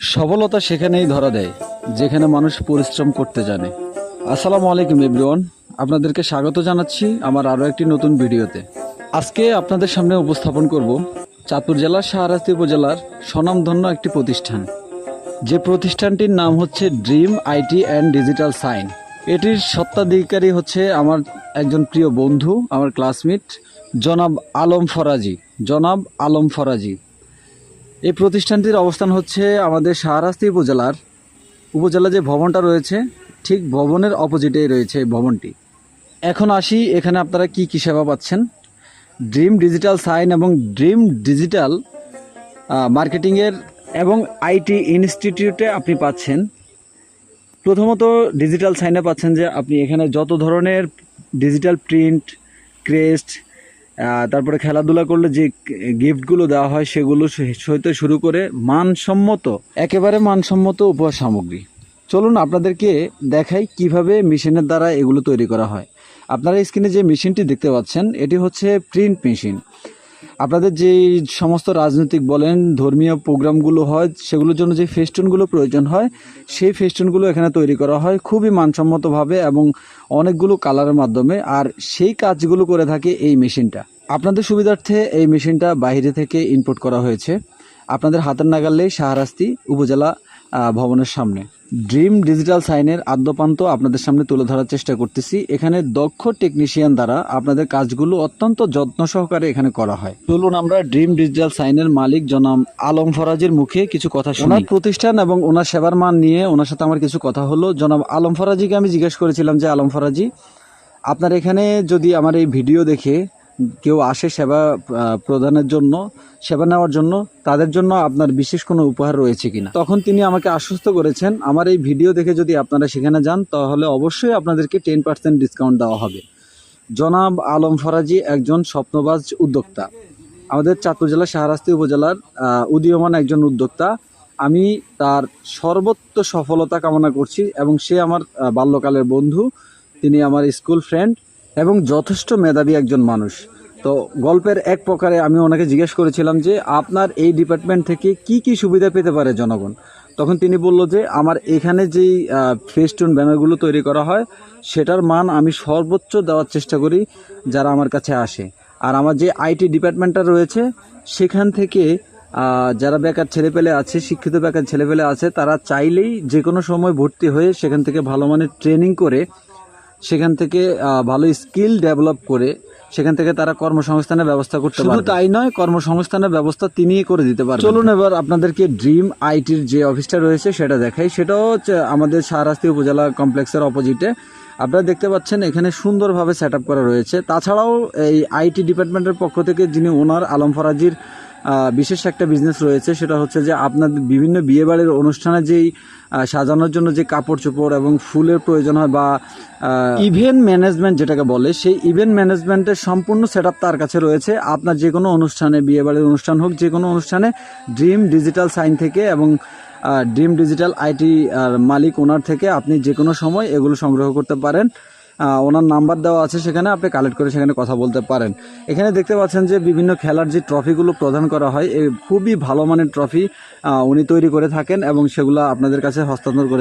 সফলতা সেখানেই ধরা দেয়, যেখানে মানুষ পরিশ্রম করতে জানে। আসসালামু আলাইকুম এভরিওয়ান, আপনাদেরকে স্বাগত জানাচ্ছি আমার আরও একটি নতুন ভিডিওতে। আজকে আপনাদের সামনে উপস্থাপন করব চাঁদপুর জেলার শাহরাস্তি উপজেলার স্বনামধন্য একটি প্রতিষ্ঠান। যে প্রতিষ্ঠানটির নাম হচ্ছে dream IT and digital sign. এটির সত্ত্বাধিকারী হচ্ছে আমার একজন প্রিয় বন্ধু, আমার ক্লাসমেট, জনাব আলম ফরাজি। জনাব আলম ফরাজি এই প্রতিষ্ঠানটির অবস্থান হচ্ছে আমাদের শাহরাস্তি উপজেলার। উপজেলা যে ভবনটা রয়েছে, ঠিক ভবনের অপোজিটেই রয়েছে এই ভবনটি। এখন আসি, এখানে আপনারা কি কি সেবা পাচ্ছেন? ড্রিম ডিজিটাল সাইন এবং ড্রিম ডিজিটাল মার্কেটিংয়ের এবং আইটি ইনস্টিটিউটে আপনি পাচ্ছেন। প্রথমত ডিজিটাল সাইনে পাচ্ছেন যে আপনি এখানে যত ধরনের ডিজিটাল প্রিন্ট, ক্রেস্ট তারপরে খেলাধুলা করলে যে গিফটগুলো দেওয়া হয় সেগুলো হইতে শুরু করে মানসম্মত, একেবারে মানসম্মত উপহার সামগ্রী। চলুন আপনাদেরকে দেখাই কীভাবে মেশিনের দ্বারা এগুলো তৈরি করা হয়। আপনারা স্ক্রিনে যে মেশিনটি দেখতে পাচ্ছেন, এটি হচ্ছে প্রিন্ট মেশিন। আপনাদের যে সমস্ত রাজনৈতিক বলেন, ধর্মীয় প্রোগ্রামগুলো হয়, সেগুলোর জন্য যে ফেস্টুনগুলো প্রয়োজন হয়, সেই ফেস্টুনগুলো এখানে তৈরি করা হয় খুবই মানসম্মতভাবে এবং অনেকগুলো কালারের মাধ্যমে। আর সেই কাজগুলো করে থাকে এই মেশিনটা। আপনাদের সুবিধার্থে এই মেশিনটা বাইরে থেকে ইনপুট করা হয়েছে। আপনাদের হাতের নাগালেই শাহরাস্তি উপজেলা ভবনের সামনে। ড্রিম ডিজিটাল সাইনের আদ্যপান্ত আপনাদের সামনে তুলে ধরার চেষ্টা করতেছি। এখানে দক্ষ টেকনিশিয়ান দ্বারা আপনাদের কাজগুলো অত্যন্ত যত্ন সহকারে এখানে করা হয়। চলুন আমরা ড্রিম ডিজিটাল সাইনের মালিক জনাম আলম ফরাজের মুখে কিছু কথা শুনি। ওনার প্রতিষ্ঠান এবং ওনার সেবার মান নিয়ে ওনার সাথে আমার কিছু কথা হলো। জনাব আলম ফরাজিকে আমি জিজ্ঞেস করেছিলাম যে, আলম ফরাজি, আপনার এখানে যদি আমার এই ভিডিও দেখে কেউ আসে সেবা প্রদানের জন্য, সেবা নেওয়ার জন্য, তাদের জন্য আপনার বিশেষ কোনো উপহার রয়েছে কিনা। তখন তিনি আমাকে আশ্বস্ত করেছেন, আমার এই ভিডিও দেখে যদি আপনারা সেখানে যান, তাহলে অবশ্যই আপনাদেরকে টেন পার্সেন্ট ডিসকাউন্ট দেওয়া হবে। জনাব আলম ফরাজি একজন স্বপ্নবাজ উদ্যোক্তা। আমাদের চাঁদপুর জেলার শাহরাস্তি উপজেলার উদীয়মান একজন উদ্যোক্তা। আমি তার সর্বোচ্চ সফলতা কামনা করছি এবং সে আমার বাল্যকালের বন্ধু। তিনি আমার স্কুল ফ্রেন্ড। এবং যথেষ্ট মেধাবী একজন মানুষ। তো গল্পের এক প্রকারে আমি ওনাকে জিজ্ঞেস করেছিলাম যে, আপনার এই ডিপার্টমেন্ট থেকে কি কি সুবিধা পেতে পারে জনগণ? তখন তিনি বলল যে, আমার এখানে যেই ফেস্টুন ব্যানারগুলো তৈরি করা হয়, সেটার মান আমি সর্বোচ্চ দেওয়ার চেষ্টা করি যারা আমার কাছে আসে। আর আমার যে আইটি ডিপার্টমেন্টটা রয়েছে, সেখান থেকে যারা বেকার ছেলেপেলে আছে, শিক্ষিত বেকার ছেলেপেলে আছে, তারা চাইলেই যে কোনো সময় ভর্তি হয়ে সেখান থেকে ভালো মানের ট্রেনিং করে সেখান থেকে ভালো স্কিল ডেভেলপ করে সেখান থেকে তারা কর্মসংস্থানের ব্যবস্থা করতে পারে শুধু তাই নয় কর্মসংস্থানের ব্যবস্থা তিনিই করে দিতে পারেন চলুন এবার আপনাদেরকে ড্রিম আইটির যে অফিসটা রয়েছে সেটা দেখাই। সেটাও হচ্ছে আমাদের শাহরাস্তি উপজেলা কমপ্লেক্সের অপোজিটে। আপনারা দেখতে পাচ্ছেন এখানে সুন্দরভাবে সেট আপ করা রয়েছে। তাছাড়াও এই আইটি ডিপার্টমেন্টের পক্ষ থেকে যিনি ওনার আলম ফরাজির বিশেষ একটা বিজনেস রয়েছে, সেটা হচ্ছে যে আপনাদের বিভিন্ন বিয়েবাড়ির অনুষ্ঠানে যেই সাজানোর জন্য যে কাপড় চোপড় এবং ফুলের প্রয়োজন হয় বা ইভেন্ট ম্যানেজমেন্ট যেটাকে বলে, সেই ইভেন্ট ম্যানেজমেন্টের সম্পূর্ণ সেট তার কাছে রয়েছে। আপনার যে কোনো অনুষ্ঠানে, বিয়েবাড়ির অনুষ্ঠান হোক, যে কোনো অনুষ্ঠানে ড্রিম ডিজিটাল সাইন থেকে এবং ড্রিম ডিজিটাল আইটি মালিক ওনার থেকে আপনি যে কোনো সময় এগুলো সংগ্রহ করতে পারেন। ওনার নাম্বার দেওয়া আছে, সেখানে আপনি কালেক্ট করে সেখানে কথা বলতে পারেন। এখানে দেখতে পাচ্ছেন যে বিভিন্ন খেলার যে ট্রফিগুলো প্রদান করা হয় খুবই ভালো মানের ট্রফি উনি তৈরি করে থাকেন এবং সেগুলো আপনাদের কাছে হস্তান্তর করে